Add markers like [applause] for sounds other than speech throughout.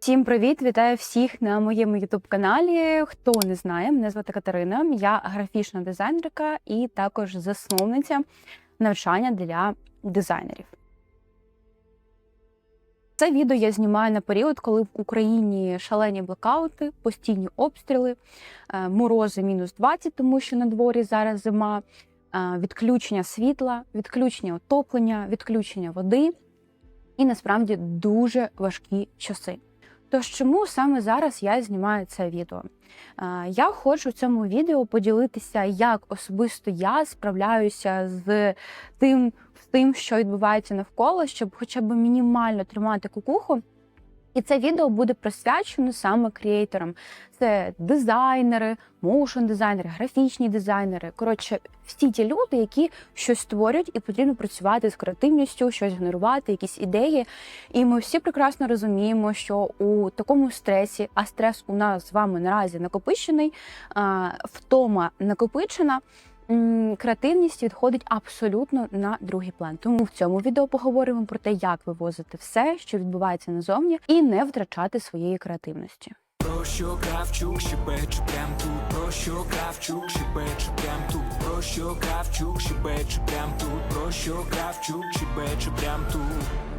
Всім привіт! Вітаю всіх на моєму youtube каналі. Хто не знає, мене звати Катерина. Я графічна дизайнерка і також засновниця навчання для дизайнерів. Це відео я знімаю на період, коли в Україні шалені блокаути, постійні обстріли, е, морози мінус 20, тому що на дворі зараз зима, е, відключення світла, відключення отоплення, відключення води. І насправді дуже важкі часи. Тож чому саме зараз я знімаю це відео? Я хочу в цьому відео поділитися, як особисто я справляюся з тим, з тим, що відбувається навколо, щоб хоча б мінімально тримати кукуху. І це відео буде присвячено саме креаторам. Це дизайнери, моушн дизайнери, графічні дизайнери. Коротше, всі ті люди, які щось створюють, і потрібно працювати з креативністю, щось генерувати, якісь ідеї. І ми всі прекрасно розуміємо, що у такому стресі, а стрес у нас з вами наразі накопичений, втома накопичена. Креативність відходить абсолютно на другий план. Тому в цьому відео поговоримо про те, як вивозити все, що відбувається назовні, і не втрачати своєї креативності. Про що Кравчук щебече прям тут, про що Кравчук щебече прям тут, про що Кравчук щебече прям тут, про що Кравчук щебече прям тут.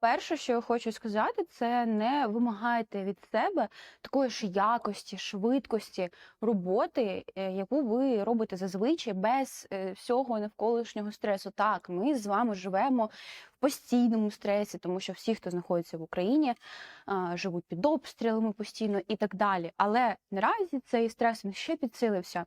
Перше, що я хочу сказати, це не вимагайте від себе такої ж якості, швидкості роботи, е, яку ви робите зазвичай без е, всього навколишнього стресу. Так, ми з вами живемо в постійному стресі, тому що всі, хто знаходиться в Україні, живуть під обстрілами постійно і так далі. Але наразі цей стрес ще підсилився.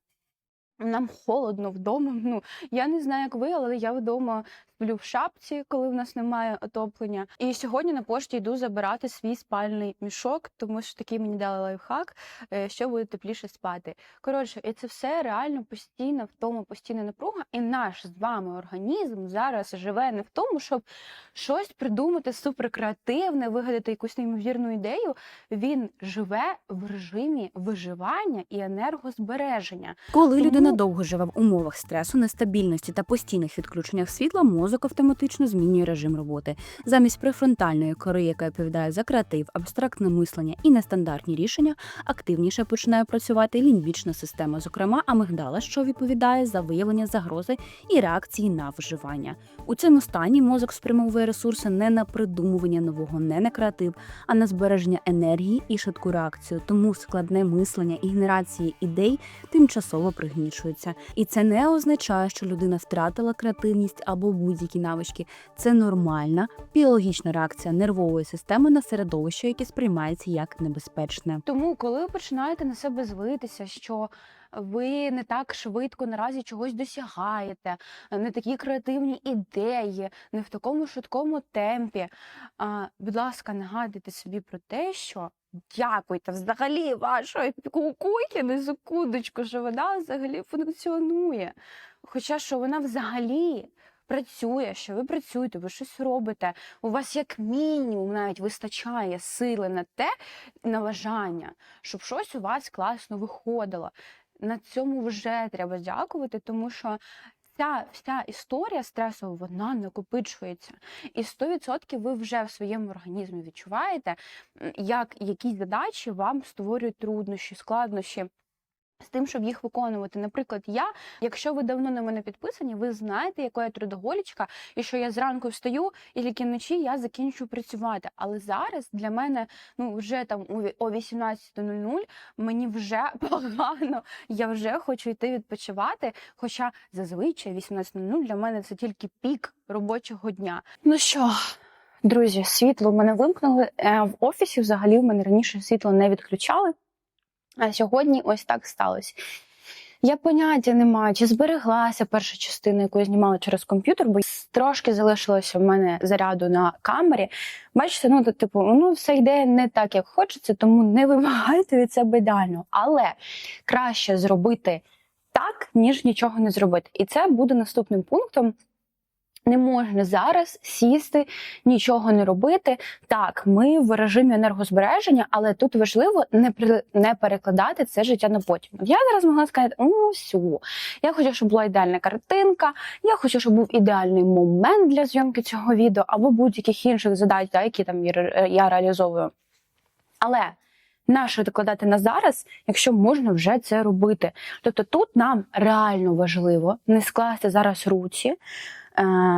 Нам холодно вдома. [laughs] Ну я не знаю, як ви, але я вдома сплю в шапці, коли в нас немає отоплення. І сьогодні на пошті йду забирати свій спальний мішок, тому що такий мені дали лайфхак, е, що буде тепліше спати. Коротше, і це все реально постійна втома, постійна напруга. І наш з вами організм зараз живе не в тому, щоб щось придумати суперкреативне, вигадати якусь неймовірну ідею. Він живе в режимі виживання і енергозбереження. Коли Тому- людина довго живе в умовах стресу, нестабільності та постійних відключеннях світла, мозок автоматично змінює режим роботи. Замість префронтальної кори, яка відповідає за креатив, абстрактне мислення і нестандартні рішення, активніше починає працювати лімбічна система, зокрема амигдала, що відповідає за виявлення загрози і реакції на виживання. У цьому стані мозок спрямовує ресурси не на придумування нового, не на креатив, а на збереження енергії і швидку реакцію. Тому складне мислення і генерації ідей тимчасово пригнічується. І це не означає, що людина втратила креативність або будь-які навички. Це нормальна біологічна реакція нервової системи на середовище, яке сприймається як небезпечне. Тому, коли ви починаєте на себе злитися, що ви не так швидко наразі чогось досягаєте, не такі креативні ідеї, не в такому швидкому темпі. Будь ласка, нагадуйте собі про те, що дякуйте взагалі вашої кукухи на секундочку, що вона взагалі функціонує. Хоча що вона взагалі. Працює, що ви працюєте, ви щось робите. У вас як мінімум навіть вистачає сили на те, на бажання, щоб щось у вас класно виходило. На цьому вже треба дякувати, тому що ця вся історія стресова вона накопичується. І 100% ви вже в своєму організмі відчуваєте, як якісь задачі вам створюють труднощі, складнощі. З тим, щоб їх виконувати. Наприклад, я, якщо ви давно на мене підписані, ви знаєте, яка я трудоголічка, і що я зранку встаю, і тільки вночі я закінчую працювати. Але зараз для мене ну вже там о 18.00 мені вже [laughs] погано, я вже хочу йти відпочивати. Хоча зазвичай 18.00 для мене це тільки пік робочого дня. Ну що, друзі, світло в мене вимкнули. Е, В офісі взагалі в мене раніше світло не відключали. А сьогодні ось так сталося. Я поняття не маю, чи збереглася перша частина, яку я знімала через комп'ютер, бо трошки залишилося в мене заряду на камері. Бачите, ну то, типу, ну все йде не так, як хочеться, тому не вимагайте від себе ідеально. Але краще зробити так, ніж нічого не зробити. І це буде наступним пунктом. Не можна зараз сісти, нічого не робити. Так, ми в режимі енергозбереження, але тут важливо не при- не перекладати це життя на потім. Я зараз могла сказати: ну все, я хочу, щоб була ідеальна картинка, я хочу, щоб був ідеальний момент для зйомки цього відео або будь-яких інших задач, да, які там я, ре- реалізовую. Але нащо докладати на зараз, якщо можна вже це робити? Тобто тут нам реально важливо не скласти зараз руці,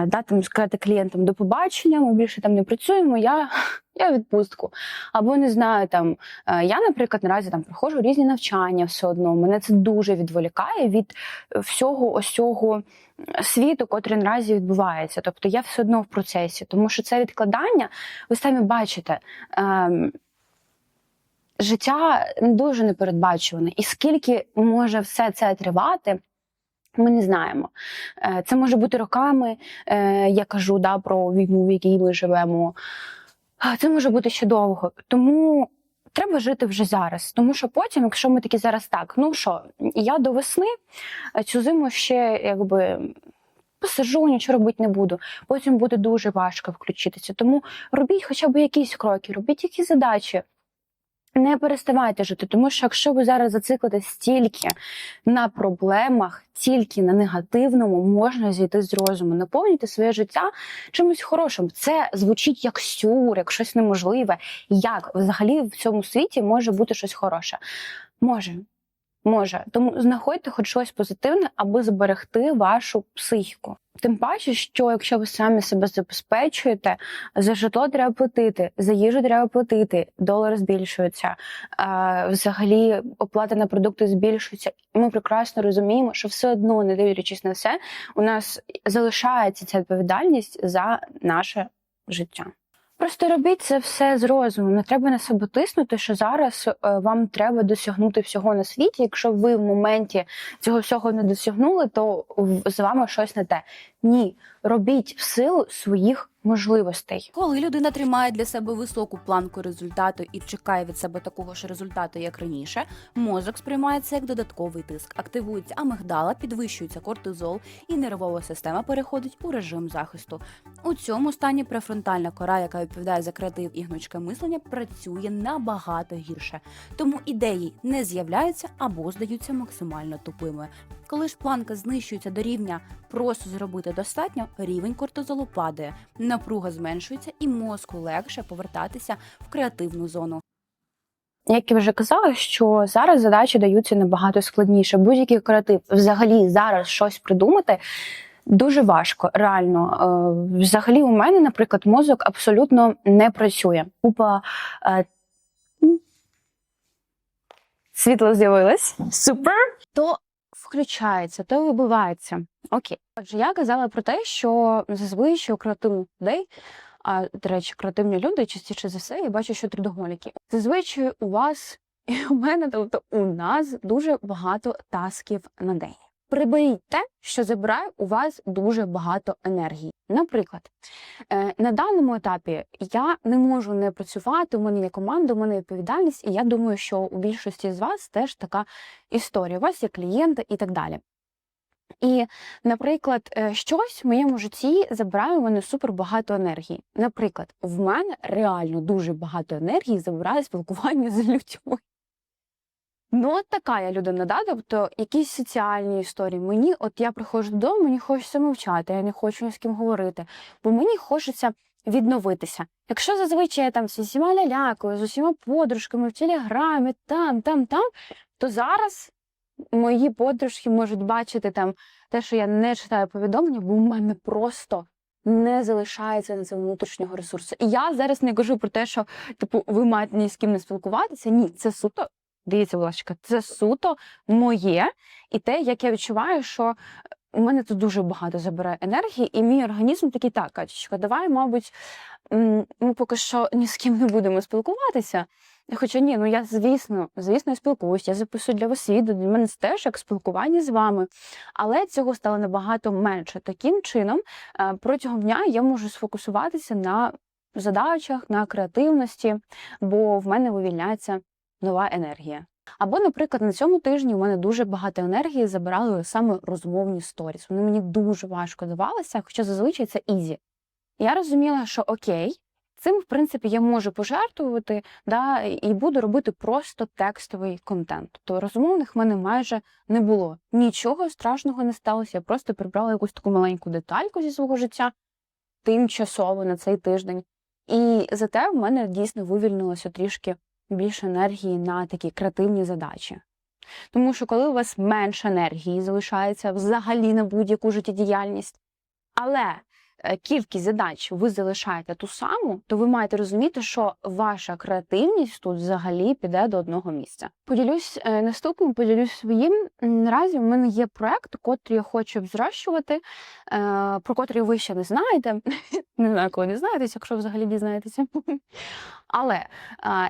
да, там сказати клієнтам до побачення, ми більше там не працюємо. Я, [laughs] я відпустку. Або не знаю, там е, я, наприклад, наразі там проходжу різні навчання все одно. Мене це дуже відволікає від всього ось цього світу, котрий наразі відбувається. Тобто я все одно в процесі, тому що це відкладання, ви самі бачите. ем, Життя дуже непередбачуване, і скільки може все це тривати, ми не знаємо. Е, Це може бути роками. е, Я кажу да, про війну, в якій ми живемо. Це може бути ще довго. Тому треба жити вже зараз. Тому що потім, якщо ми такі зараз так, ну що, я до весни е, цю зиму ще якби. Посижу, нічого робити не буду. Потім буде дуже важко включитися. Тому робіть хоча б якісь кроки, робіть якісь задачі. Не переставайте жити, тому що якщо ви зараз зациклитесь тільки на проблемах, тільки на негативному, можна зійти з розуму, наповнюйте своє життя чимось хорошим. Це звучить як сюр, як щось неможливе. Як взагалі в цьому світі може бути щось хороше? Може. Може, тому знаходьте хоч щось позитивне, аби зберегти вашу психіку. Тим паче, що якщо ви самі себе забезпечуєте, за житло треба платити, за їжу треба платити, долар збільшується, а, взагалі оплата на продукти збільшується. Ми прекрасно розуміємо, що все одно, не дивлячись на все, у нас залишається ця відповідальність за наше життя. Просто робіть це все з розумом. Не треба на себе тиснути, що зараз е, вам треба досягнути всього на світі. Якщо ви в моменті цього всього не досягнули, то з вами щось не те. Ні, робіть в силу своїх можливостей. Коли людина тримає для себе високу планку результату і чекає від себе такого ж результату, як раніше, мозок сприймає це як додатковий тиск. Активується амигдала, підвищується кортизол, і нервова система переходить у режим захисту. У цьому стані префронтальна кора, яка відповідає за креатив і гнучке мислення, працює набагато гірше. Тому ідеї не з'являються або здаються максимально тупими. Коли ж планка знищується до рівня просто зробити достатньо, рівень кортизолу падає, напруга зменшується і мозку легше повертатися в креативну зону. Як я вже казала, що зараз задачі даються набагато складніше. Будь-який креатив, взагалі зараз щось придумати. Дуже важко, реально. Е, Взагалі, у мене, наприклад, мозок абсолютно не працює. Купа е, світло з'явилось. Супер! То включається, то вибивається. Окей. Отже, я казала про те, що зазвичай у креативних людей, а до речі, креативні люди частіше за все, я бачу, що трудоголіки. Зазвичай у вас і у мене, тобто у нас дуже багато тасків на день. Приберіть те, що забирає у вас дуже багато енергії. Наприклад, е, на даному етапі я не можу не працювати. У мене є команда, у мене відповідальність, і я думаю, що у більшості з вас теж така історія. У вас є клієнти і так далі. І, наприклад, е, щось в моєму житті забирає у мене супер багато енергії. Наприклад, в мене реально дуже багато енергії забирає спілкування з людьми. Ну, от така я людина, да? тобто якісь соціальні історії. Мені, от я приходжу додому, мені хочеться мовчати, я не хочу ні з ким говорити, бо мені хочеться відновитися. Якщо зазвичай я там з усіма лялякою, з усіма подружками в телеграмі, там, там, там, то зараз мої подружки можуть бачити там те, що я не читаю повідомлення, бо у мене просто не залишається на це внутрішнього ресурсу. І я зараз не кажу про те, що типу ви маєте ні з ким не спілкуватися. Ні, це суто. Дивіться, будь ласка, це суто моє, і те, як я відчуваю, що у мене тут дуже багато забирає енергії, і мій організм такий, так, Катючка, давай, мабуть, ми поки що ні з ким не будемо спілкуватися. Хоча ні, ну я звісно, звісно, я спілкуюся, я записую для вас відео, для мене це теж як спілкування з вами. Але цього стало набагато менше. Таким чином, е, протягом дня я можу сфокусуватися на задачах, на креативності, бо в мене вивільняється нова енергія. Або, наприклад, на цьому тижні у мене дуже багато енергії забирали саме розмовні сторіс. Вони мені дуже важко давалися, хоча зазвичай це ізі. Я розуміла, що окей, цим, в принципі, я можу пожертвувати, да, і буду робити просто текстовий контент. Тобто розмовних в мене майже не було. Нічого страшного не сталося. Я просто прибрала якусь таку маленьку детальку зі свого життя тимчасово на цей тиждень. І зате в мене дійсно вивільнилося трішки більше енергії на такі креативні задачі. Тому що коли у вас менше енергії залишається взагалі на будь-яку життєдіяльність, але кількість задач ви залишаєте ту саму, то ви маєте розуміти, що ваша креативність тут взагалі піде до одного місця. Поділюсь е, наступним, поділюсь своїм. Наразі в мене є проект, котрий я хочу зрощувати, е, про котрий ви ще не знаєте. [laughs] Не знаю, коли дізнаєтесь, якщо взагалі дізнаєтеся. [laughs] Але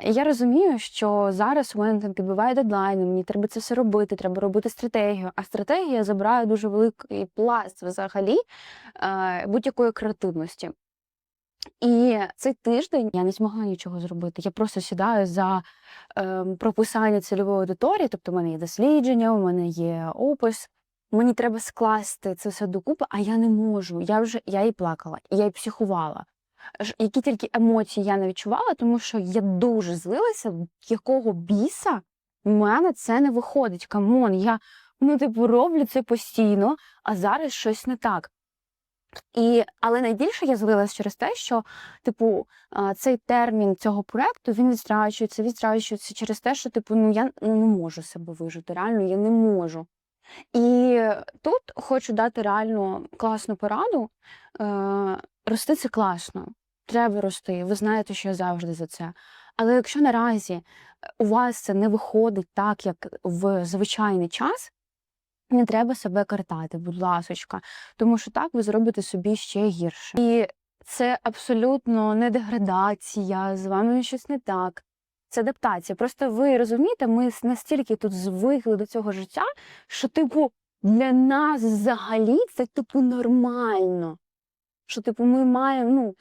я розумію, що зараз у мене там підбиває дедлайни, мені треба це все робити, треба робити стратегію. А стратегія забирає дуже великий пласт взагалі е, будь-якої креативності. І цей тиждень я не змогла нічого зробити. Я просто сідаю за е, прописання цільової аудиторії, тобто в мене є дослідження, у мене є опис. Мені треба скласти це все докупи, а я не можу. Я вже я і плакала, я і психувала. Які тільки емоції я не відчувала, тому що я дуже злилася, якого біса в мене це не виходить. Камон, я ну, типу, роблю це постійно, а зараз щось не так. І, але найбільше я злилась через те, що, типу, цей термін цього проекту він відстрачується, відстрачується через те, що, типу, ну я ну, не можу себе вижити. Реально, я не можу. І тут хочу дати реально класну пораду. Е, рости це класно. Треба рости. Ви знаєте, що я завжди за це. Але якщо наразі у вас це не виходить так, як в звичайний час, не треба себе картати, будь ласочка, тому що так ви зробите собі ще гірше. І це абсолютно не деградація, з вами щось не так. Це адаптація. Просто ви розумієте, ми настільки тут звикли до цього життя, що, типу, для нас взагалі це типу нормально. Що, типу, ми маємо,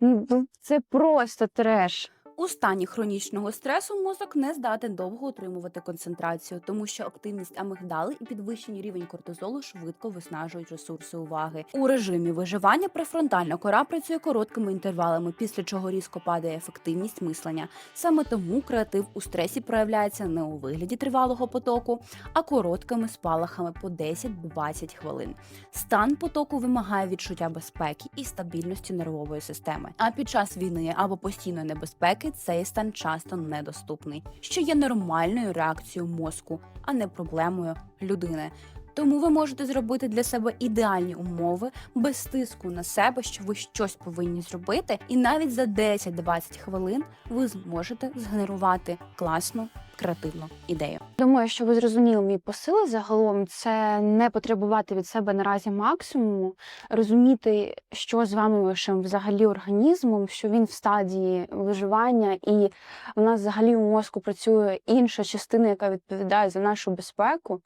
ну, ну, це просто треш. У стані хронічного стресу мозок не здатен довго утримувати концентрацію, тому що активність амигдали і підвищений рівень кортизолу швидко виснажують ресурси уваги. У режимі виживання префронтальна кора працює короткими інтервалами, після чого різко падає ефективність мислення. Саме тому креатив у стресі проявляється не у вигляді тривалого потоку, а короткими спалахами по 10-20 хвилин. Стан потоку вимагає відчуття безпеки і стабільності нервової системи. А під час війни або постійної небезпеки цей стан часто недоступний, що є нормальною реакцією мозку, а не проблемою людини. Тому ви можете зробити для себе ідеальні умови без тиску на себе, що ви щось повинні зробити, і навіть за 10-20 хвилин ви зможете згенерувати класну креативну ідею. Думаю, що ви зрозуміли мій посил загалом. Це не потребувати від себе наразі максимуму, розуміти, що з вами вашим взагалі організмом, що він в стадії виживання, і в нас взагалі у мозку працює інша частина, яка відповідає за нашу безпеку.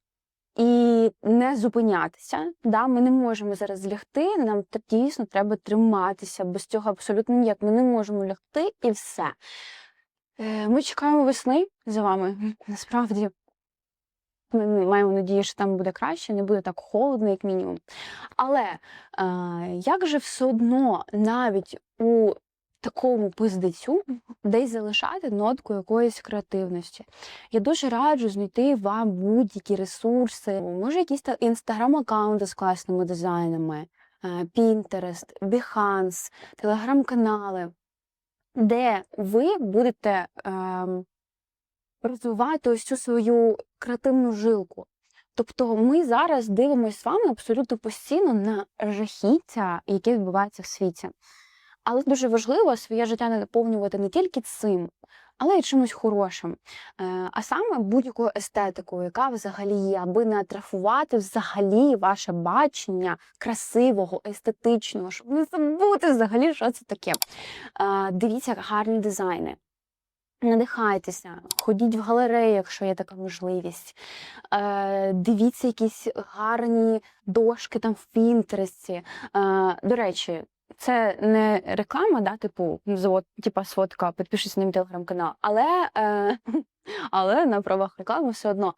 І не зупинятися. Да, ми не можемо зараз лягти. Нам дійсно треба триматися. Без цього абсолютно ніяк. Ми не можемо лягти і все. Е, Ми чекаємо весни за вами. Насправді, ми маємо надії, що там буде краще, не буде так холодно, як мінімум. Але е, як же все одно навіть у такому пиздецю десь залишати нотку якоїсь креативності? Я дуже раджу знайти вам будь-які ресурси, може, якісь інстаграм-аккаунти з класними дизайнами, Pinterest, Behance, телеграм-канали де ви будете ем, розвивати ось цю свою креативну жилку. Тобто ми зараз дивимося з вами абсолютно постійно на жахіття, яке відбувається в світі. Але дуже важливо своє життя наповнювати не тільки цим, але й чимось хорошим. Е, а саме будь-якою естетикою, яка взагалі є, аби не атрафувати взагалі ваше бачення красивого, естетичного, щоб не забути взагалі, що це таке. Е, Дивіться гарні дизайни. Надихайтеся, ходіть в галереї, якщо є така можливість. Е, дивіться якісь гарні дошки там в Пінтересті. Е, до речі, це не реклама, да, типу, завод, типа сфотка, підпишись на мій телеграм-канал. Але е, [laughs] Але на правах реклами все одно.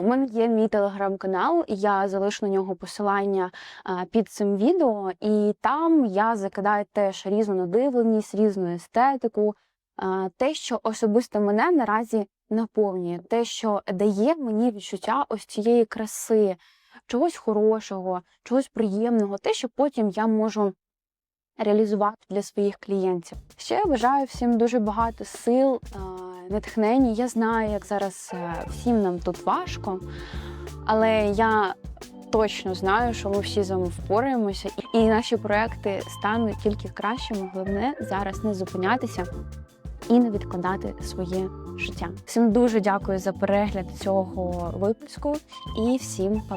У мене є мій телеграм-канал, я залишу на нього посилання а, під цим відео, і там я закидаю теж різну надивленість, різну естетику, а, те, що особисто мене наразі наповнює, те, що дає мені відчуття ось цієї краси, чогось хорошого, чогось приємного, те, що потім я можу реалізувати для своїх клієнтів. Ще я бажаю всім дуже багато сил, е, натхнення. Я знаю, як зараз е, всім нам тут важко, але я точно знаю, що ми всі з вами впораємося, і наші проекти стануть тільки кращими. Головне зараз не зупинятися і не відкладати своє життя. Всім дуже дякую за перегляд цього випуску і всім па.